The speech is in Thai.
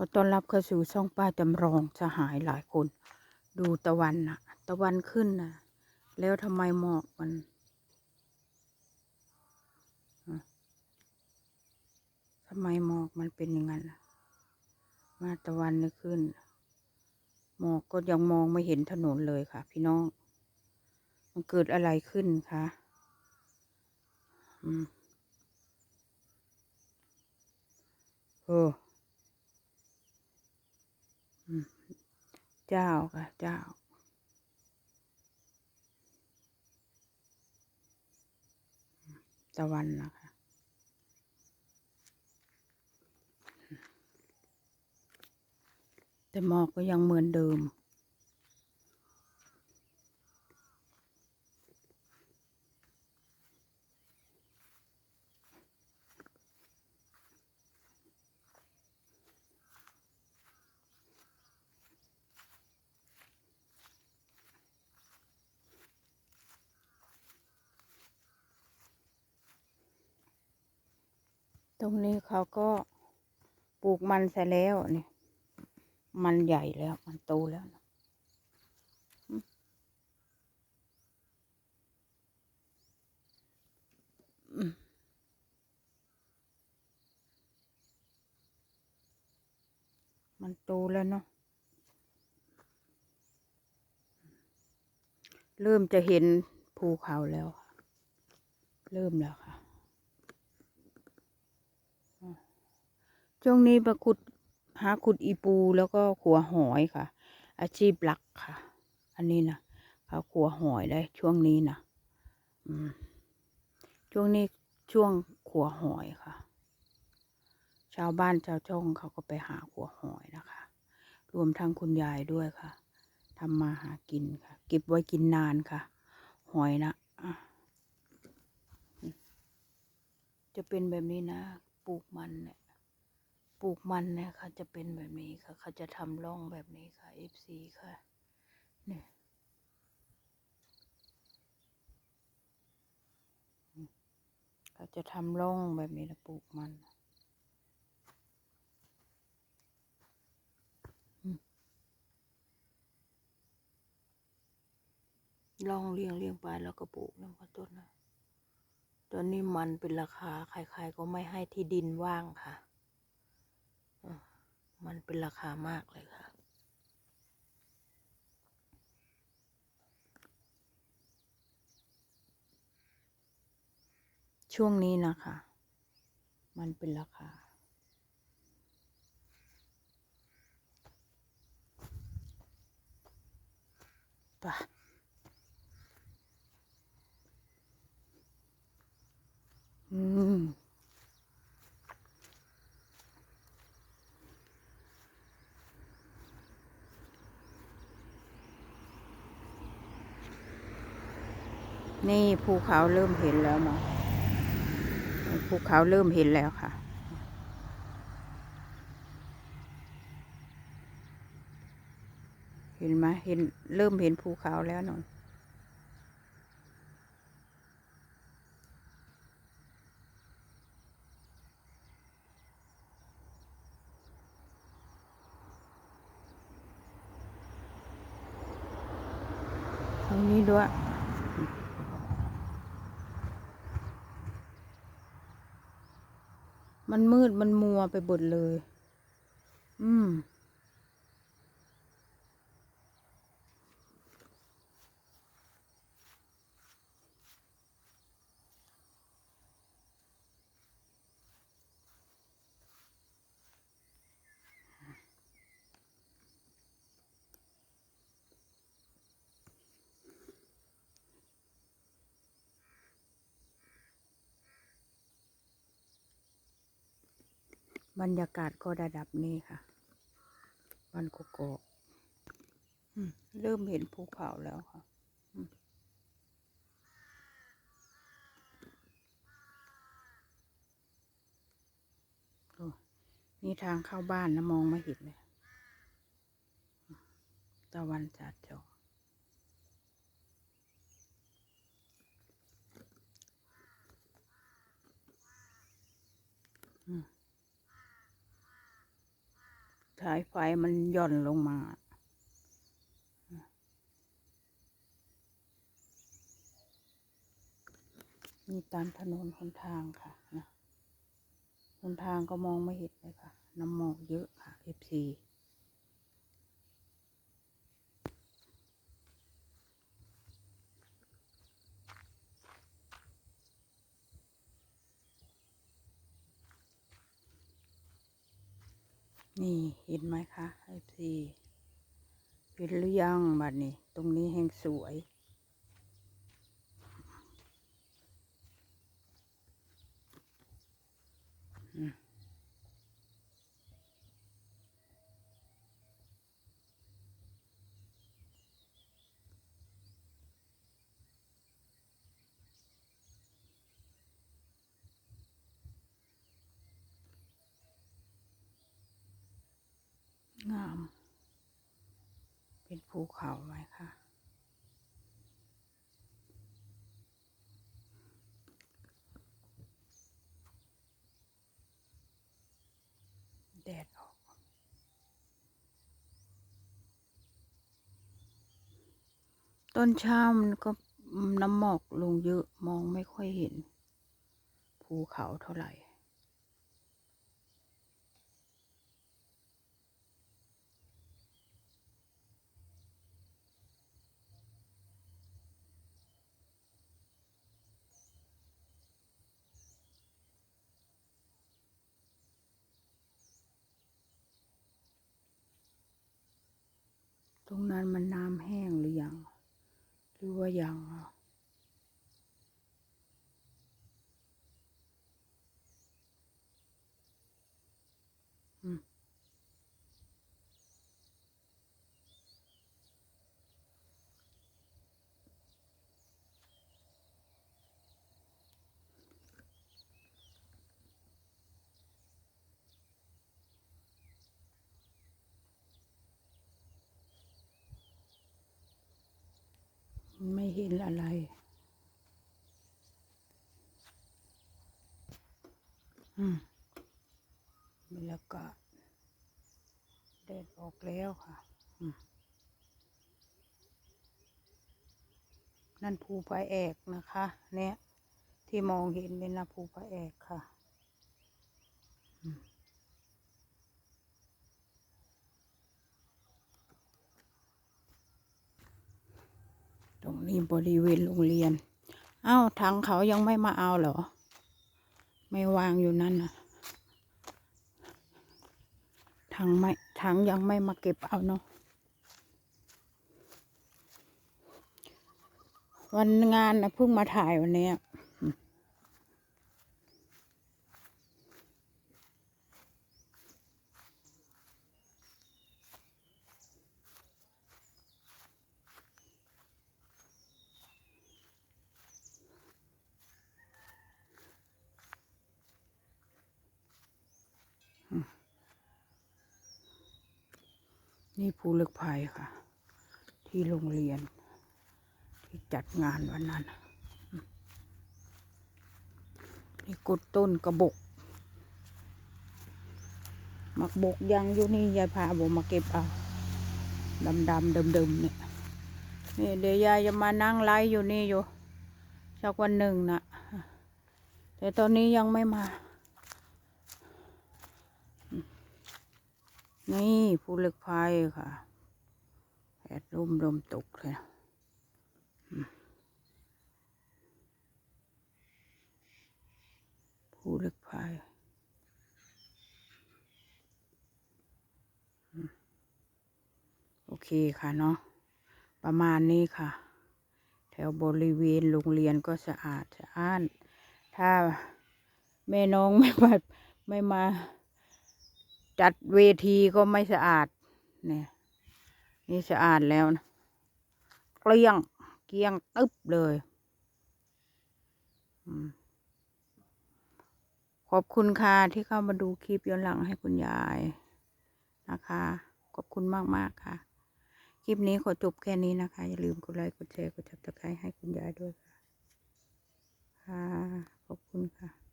อต้อนรับเข้าสู่ช่องป้าจำลองสหายหลายคน ดูตะวันนะตะวันขึ้นนะแล้วทำไมหมอกมัน ทำไมหมอกมันเป็นอย่างนั้นล่ะมาตะวันนี่ขึ้น หมอกก็ยังมองไม่เห็นถนนเลยค่ะ พี่น้อง มันเกิดอะไรขึ้นคะอืมโอ้อื เจ้าค่ะ เจ้า ตะวันนะคะแต่หมอกก็ยังเหมือนเดิม ตรงนี้เขาก็ปลูกมันใส่แล้วนี่มันใหญ่แล้ว มันโตแล้วนะมันโตแล้วเนาะ เริ่มจะเห็นภูเขาแล้ว เริ่มแล้วค่ะ ช่วงนี้มาขุดหาขุดอีปูแล้วก็ขัวหอยค่ะ อาชีพหลักค่ะ อันนี้นะเขาขัวหอยได้ช่วงนี้นะอืมช่วงนี้ช่วงขัวหอยค่ะ ชาวบ้านชาวช่องเขาก็ไปหาขัวหอยนะคะ รวมทั้งคุณยายด้วยค่ะทำมาหากินค่ะ เก็บไว้กินนานค่ะ หอยนะอะจะเป็นแบบนี้นะ ปลูกมันเนี่ย ปลูกมันนี่ยค่ะจะเป็นแบบนี้ค่ะ เขาจะทำร่องแบบนี้ค่ะ FC ค่ะเนี่ยเขาจะทำร่องแบบนี้นะปลูกมันอืมร่องเรียงเรียงไปแล้วก็ปลูกนะพ่อต้นนะตอนนี้มันเป็นราคา ใครๆก็ไม่ให้ที่ดินว่างค่ะ มันเป็นราคามากเลยค่ะ ช่วงนี้นะคะ มันเป็นราคาป่ะ อืม นี่ภูเขาเริ่มเห็นแล้วเนาะภูเขาเริ่มเห็นแล้วค่ะ เห็นไหมเห็นเริ่มเห็นภูเขาแล้วเนาะตรงนี้ด้วย มันมืดมันมัวไปหมดเลย อืม บรรยากาศก็ระดับนี้ค่ะบ้านกกอกเริ่มเห็นภูเขาแล้วค่ะนี่ทางเข้าบ้านนะมองไม่เห็นเลย ตะวันจัดจอ สายไฟมันย่อนลงมา มีตามถนนคนทางค่ะนะคนทางก็มองไม่เห็นเลยค่ะ น้ำหมอกเยอะค่ะ FC นี่เห็นไหมคะ FC เห็นหรือยังบัดนี้ ตรงนี้แห่งสวย งาม เป็นภูเขาไหมคะแดดออก ต้นเช้ามันก็น้ำหมอกลงเยอะมองไม่ค่อยเห็น ภูเขาเท่าไหร่ ต รงนั้นมันน้ำแห้งหรือยัง หรือว่ายังอะอืม ไม่เห็นอะไร อืมบรรยากาศแดดออกแล้วค่ะอืมนั่นภูพระแอกนะคะ เนี่ย ที่มองเห็นเป็นนะภูพระแอกค่ะอืมต รงนี้บริเวณโรงเรียนอ้าวทางเขายังไม่มาเอาเหรอ ไม่วางอยู่นั่นนะทางไม่ทางยังไม่มาเก็บเอาเนาะ วันงานนะเพิ่งมาถ่ายวันนี้ นี่ภูเล็กไฟค่ะ ที่โรงเรียน ที่จัดงานวันนั้น นี่กุดต้นกระบก มักบกยังอยู่นี่ยายพาบมาเก็บเอาดำดำเดิมเดิมๆเนี่ยนี่เดี๋ยวยายจะมานั่งไลฟ์อยู่นี่อยู่สักวันหนึ่งนะแต่ตอนนี้ยังไม่มาอืม นี่ภูเหล็กไฟค่ะแดดร่มลมตกเลยอืมภูเหล็กไฟโอเคค่ะเนาะประมาณนี้ค่ะ แถวบริเวณโรงเรียนก็สะอาดสะอ้าน ถ้าแม่น้องไม่มาไม่มา จัดเวทีก็ไม่สะอาดเนี่ยนี่สะอาดแล้วนะเกลี้ยงเกลี้ยงตึ๊บเลยขอบคุณค่ะที่เข้ามาดูคลิปย้อนหลังให้คุณยายนะคะ ขอบคุณมากๆค่ะ คลิปนี้ขอจบแค่นี้นะคะ อย่าลืมกดไลค์กดแชร์กดจับตะไคร้ให้คุณยายด้วยค่ะ ขอบคุณค่ะ